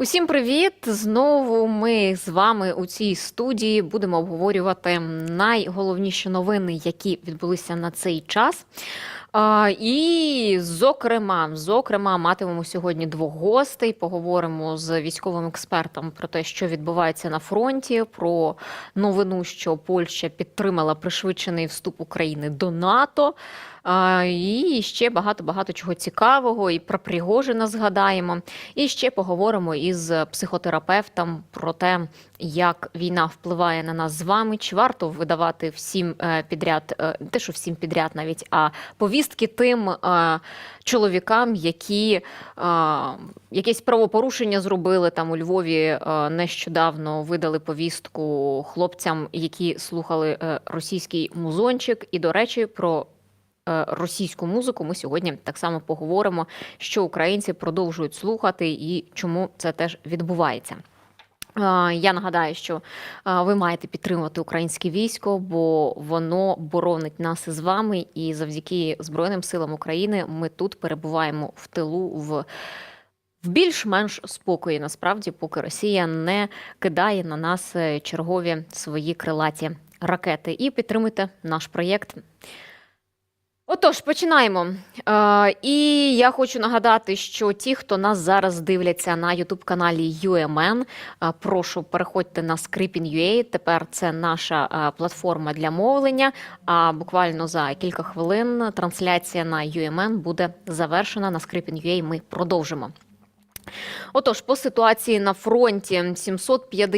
Усім привіт! Знову ми з вами у цій студії будемо обговорювати найголовніші новини, які відбулися на цей час. А, і, зокрема, зокрема, матимемо сьогодні двох гостей. Поговоримо з військовим експертом про те, що відбувається на фронті, про новину, що Польща підтримала пришвидшений вступ України до НАТО. І ще багато багато чого цікавого. І про Пригожина згадаємо. І ще поговоримо із психотерапевтом про те, як війна впливає на нас з вами. Чи варто видавати всім е, підряд, е, те, що всім підряд, навіть а повістки тим е, чоловікам, які якесь правопорушення зробили там у Львові нещодавно видали повістку хлопцям, які слухали російський музончик. І, до речі, про російську музику ми сьогодні так само поговоримо, що українці продовжують слухати і чому це теж відбувається. Е, Я нагадаю, що е, ви маєте підтримувати українське військо, бо воно боронить нас із вами. І завдяки Збройним силам України ми тут перебуваємо в тилу в. В більш-менш спокої, насправді, поки Росія не кидає на нас е, чергові свої крилаті ракети. І підтримуйте наш проєкт. Отож, починаємо. Е, і я хочу нагадати, що ті, хто нас зараз дивляться на youtube каналі UMN, е, прошу переходьте на Scripin.ua. Тепер це наша е, платформа для мовлення. А буквально за кілька хвилин трансляція на UMN буде завершена. На Scripin.ua ми продовжимо. Отож, по ситуації на фронті 750